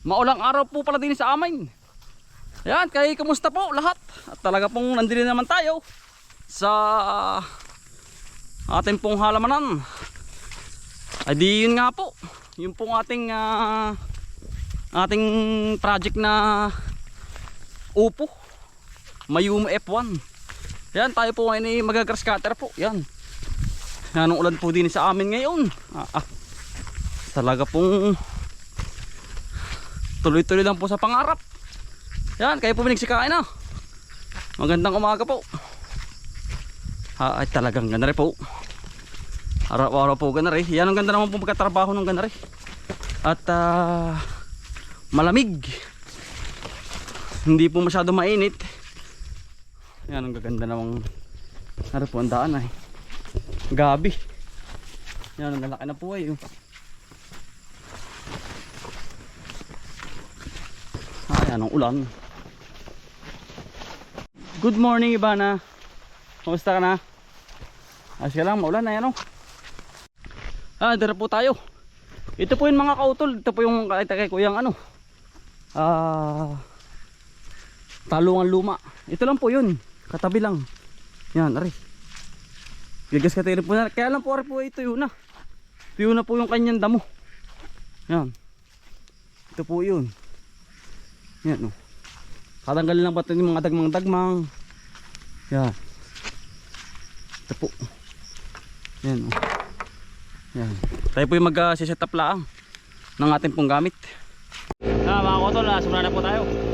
Maulang araw po pala din sa amin. Yan, kay kamusta po lahat? At talaga pong nandito naman tayo sa ating pong halamanan. Ay di yun nga po. Yung pong ating ah, ating project na upo. Mayuma F1. Yan, tayo po ngayon ay magagrass cutter po. Yan. Yan ulan po din sa amin ngayon. Ah, ah. Talaga pong tuloy-tuloy lang po sa pangarap. Yan, kayo po binigsikain na. Magandang umaga po. Ha, ay talagang ganda rin po. Araw-araw po ganda rin. Yan ang ganda naman po pagkatrabaho ng ganda rin. At ah, malamig. Hindi po masyado mainit. Yan ang gaganda namang ano po ang daan ay. Gabi. Yan ang lalaki na po ay. oh. Anong ulan. Good morning, Ibana. Kumusta ka na? Ayos ka lang, maulan na yan, oh. Ah, dara po tayo. Ito po yung mga kautol. Ito po yung kahit kay kuyang ano. Ah, talungan luma. Ito lang po yun. Katabi lang. Yan, ari. Gagas ka tayo po na. Kaya lang po, ari po ito yun na. Ito yun na po yung kanyang damo. Yan. Ito po yun. Yan oh. Tatanggalin lang ito yung mga dagmang-dagmang. Yan. Ito po. Yan oh. Yan. Tayo po yung mag-set up lang ng ating pong gamit. Ah, mga kotol, ah, simula na po tayo.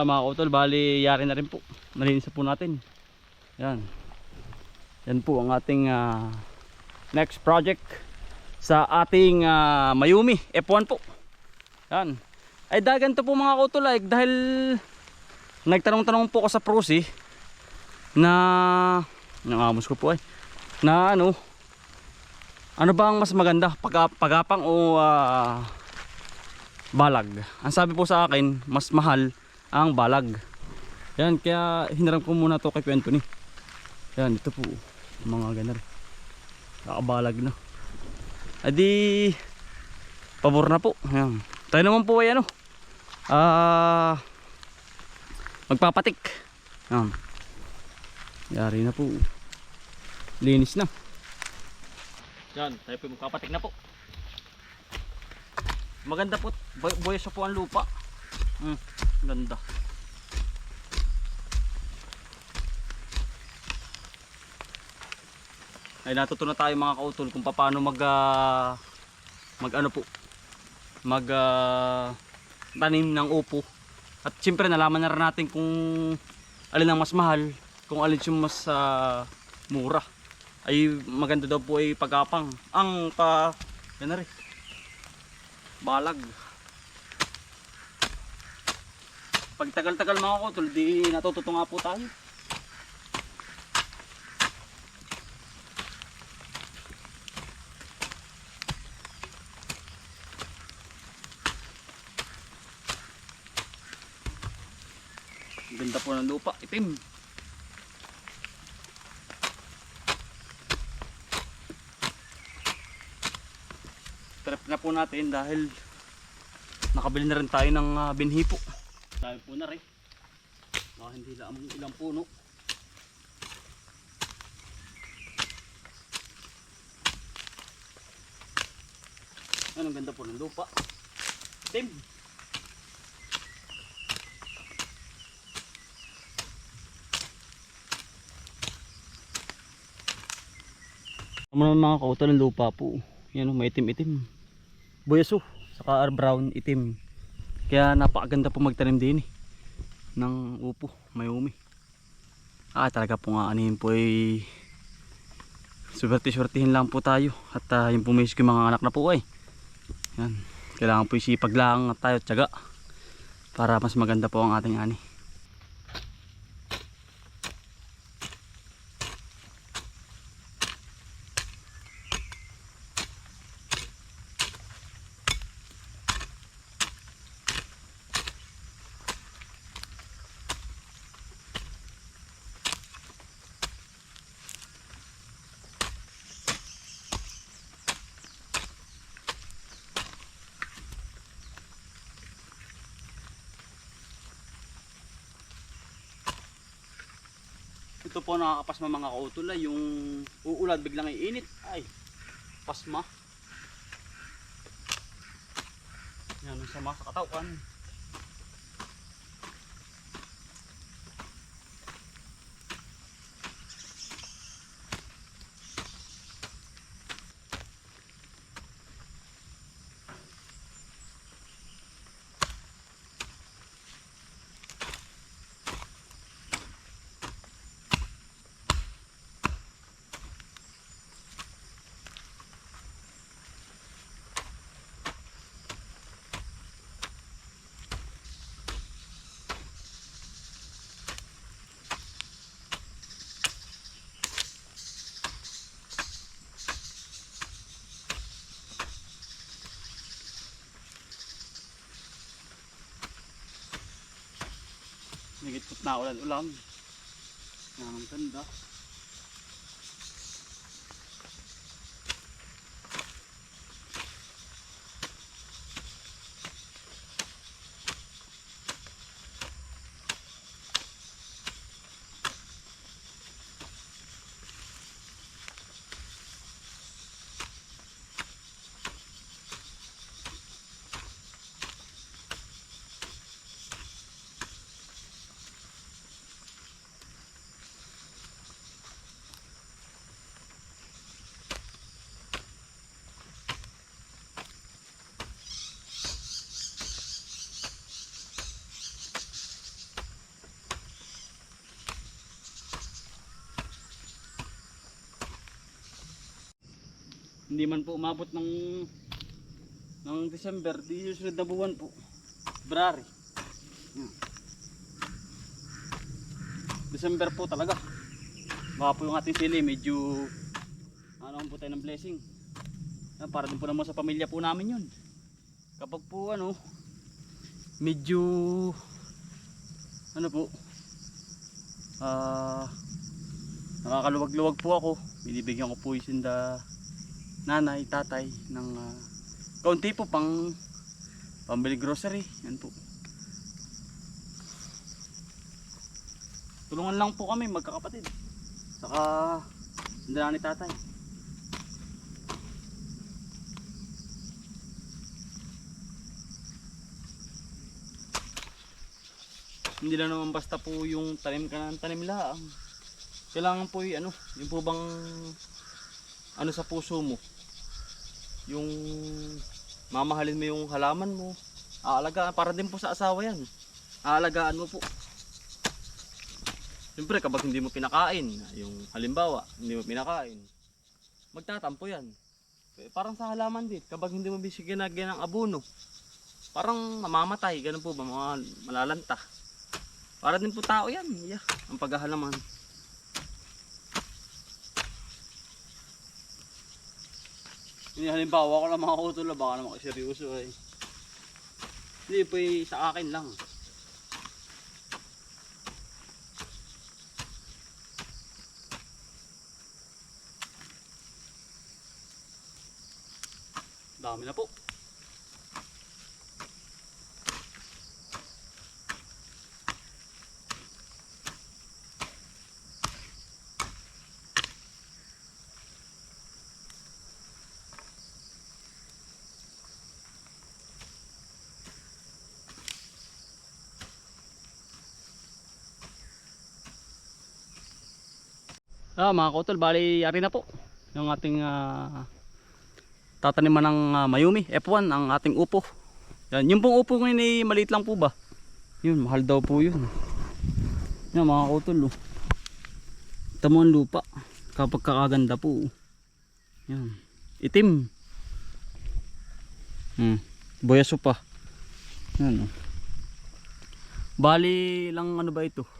Ah, mga kautol, bali yari na rin po. Nalinis na po natin. Yan. Yan po ang ating ah, next project sa ating ah, Mayumi F1 po. Yan. Ay dagan to po mga kautol ay dahil nagtanong-tanong po ako sa prosi na nangamos ko po ay na ano ano ba ang mas maganda pag, pagapang o ah, balag ang sabi po sa akin mas mahal ang balag. Yan kaya hinaram ko muna to kay kwento ni yan ito po mga ganar kakabalag na. Adi pabor na po. Yan. tayo naman po ay ano ah magpapatik. Yan. Yari na po. Linis na. Yan tayo po magpapatik na po. Maganda po boy, boyos po ang lupa hmm, ganda. Ay natuto na tayo mga kautol kung paano mag ah, mag ano po. Mag ah, tanim ng upo. At siyempre nalaman na rin natin kung alin ang mas mahal kung alin yung mas ah, mura. Ay maganda daw po ay pagapang. Ang pa yan na rin. Balag pag tagal-tagal mga kautol di natututo nga po tayo Ganda po ng lupa, itim. Trip na po natin dahil nakabili na rin tayo ng uh, binhi po. Tayo po na rin. Baka hindi lang ilang puno. Anong ganda po ng lupa. Itim. Ano naman mga kautol ng lupa po. Yan o, may itim-itim. Buyaso. Saka brown itim. Kaya napakaganda po magtanim din eh. Ng upo. Mayumi. Ah talaga po nga anihin po ay swerte-swertihin lang po tayo. At uh, yung pumisis ko yung mga anak na po ay. Yan. Kailangan po isipag lang tayo at tiyaga. Para mas maganda po ang ating ani. Ito po nakakapasma mga kautula, yung uulad biglang iinit. Ay, pasma. Yan, ang sama sa katawan. Nagit na ulan-ulan. Ang ganda. Hindi man po umabot ng ng December, di susunod na buwan po. February. Yan. December po talaga. Baka po yung ating sili medyo ano po tayo ng blessing. Ah, para din po naman sa pamilya po namin yun. Kapag po ano medyo ano po ah nakakaluwag-luwag po ako binibigyan ko po yung sinda nanay, tatay ng ah, kaunti po pang pambili grocery. Yan po. Tulungan lang po kami magkakapatid. Saka sinda ni tatay. Hindi lang naman basta po yung tanim ka ng tanim lang kailangan po yung ano yung po bang ano sa puso mo yung mamahalin mo yung halaman mo aalagaan para din po sa asawa yan aalagaan mo po siyempre kapag hindi mo pinakain yung halimbawa hindi mo pinakain magtatampo yan Eh, parang sa halaman din kapag hindi mo bisigyan ng abono parang mamamatay ganun po ba malalanta para din po tao yan. Yeah. Ang paghahalaman. Halimbawa ko lang mga kutula, baka naman seryoso eh. Hindi po eh, sa akin lang. Dami na po. Ah, mga kotol, bali ari na po yung ating ah, tataniman ng ah, Mayumi F1 ang ating upo. Yan, yung pong upo ngayon ay maliit lang po ba? Yun, mahal daw po yun. Yan mga kotol, oh. Tamo ang lupa. Kapag kakaganda po. oh. Yan. Itim. Hmm. Boyaso pa. Yan, oh. Bali lang ano ba ito?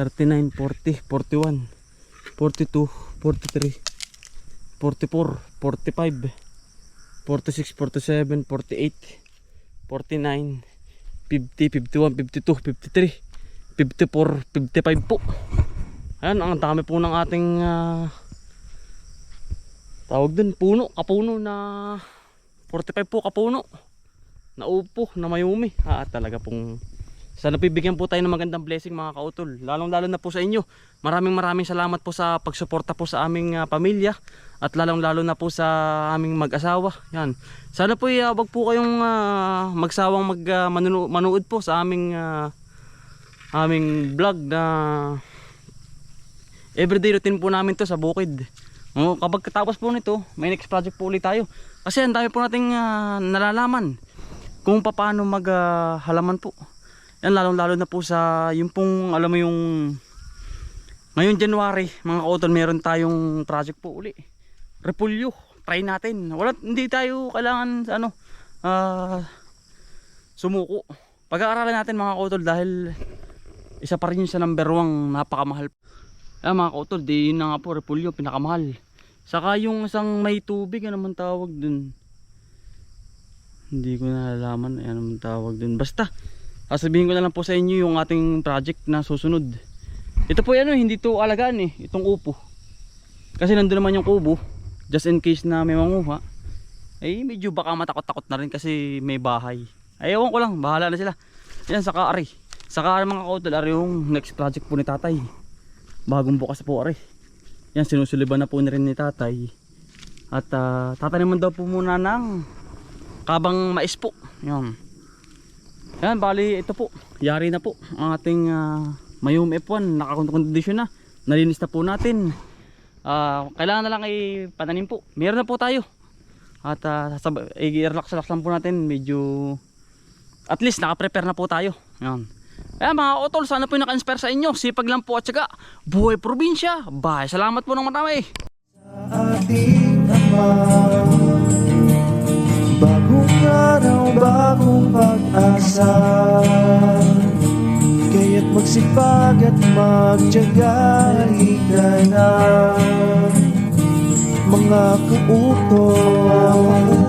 39, 40, 41, 42, 43, 44, 45, 46, 47, 48, 49, 50, 51, 52, 53, 54, 55 po. Ayan, ang dami po ng ating ah, tawag dun, puno, kapuno na 45 po kapuno. Na upo, na mayumi. Ah, talaga pong sana pibigyan po tayo ng magandang blessing mga kautol. Lalong lalo na po sa inyo. Maraming maraming salamat po sa pagsuporta po sa aming ah, pamilya. At lalong lalo na po sa aming mag-asawa. Yan. Sana po uh, wag po kayong ah, magsawang mag, ah, manuno- manood po sa aming ah, aming vlog na everyday routine po namin to sa bukid. Oh, kapag katapos po nito, may next project po ulit tayo. Kasi ang dami po nating ah, nalalaman kung paano mag ah, halaman po. Yan lalong lalo na po sa yung pong alam mo yung ngayon January mga kautol meron tayong project po uli. Repulyo. Try natin. Wala hindi tayo kailangan ano ah sumuko. Pag-aaralan natin mga kautol dahil isa pa rin yun sa number 1 napakamahal. Ah mga kautol, di yun na nga po repulyo pinakamahal. Saka yung isang may tubig ano man tawag dun. Hindi ko nalalaman ano man tawag dun. Basta Sasabihin ko na lang po sa inyo yung ating project na susunod. Ito po ano, hindi to alagaan eh, itong upo. Kasi nandun naman yung kubo, just in case na may manguha. Eh medyo baka matakot-takot na rin kasi may bahay. Ay ewan ko lang, bahala na sila. Yan saka ari. Saka mga kautol, ari yung next project po ni tatay. Bagong bukas po ari. Yan sinusuliban na po na rin ni tatay. At ah, tataniman daw po muna ng kabang mais po. Yan. Yan, bali ito po. Yari na po ang ating uh, Mayum F1. Nakakondisyon na. Nalinis na po natin. Ah, kailangan na lang ay pananim po. Meron na po tayo. At uh, i-relax-relax lang po natin. Medyo at least naka-prepare na po tayo. Yan. Kaya mga otol, sana po yung naka-inspire sa inyo. Sipag lang po at saka buhay probinsya. Bye. Salamat po ng marami. ating Ama araw, bagong pag-asa. Kaya't magsipag at magtyaga Halika na. Mga kuutos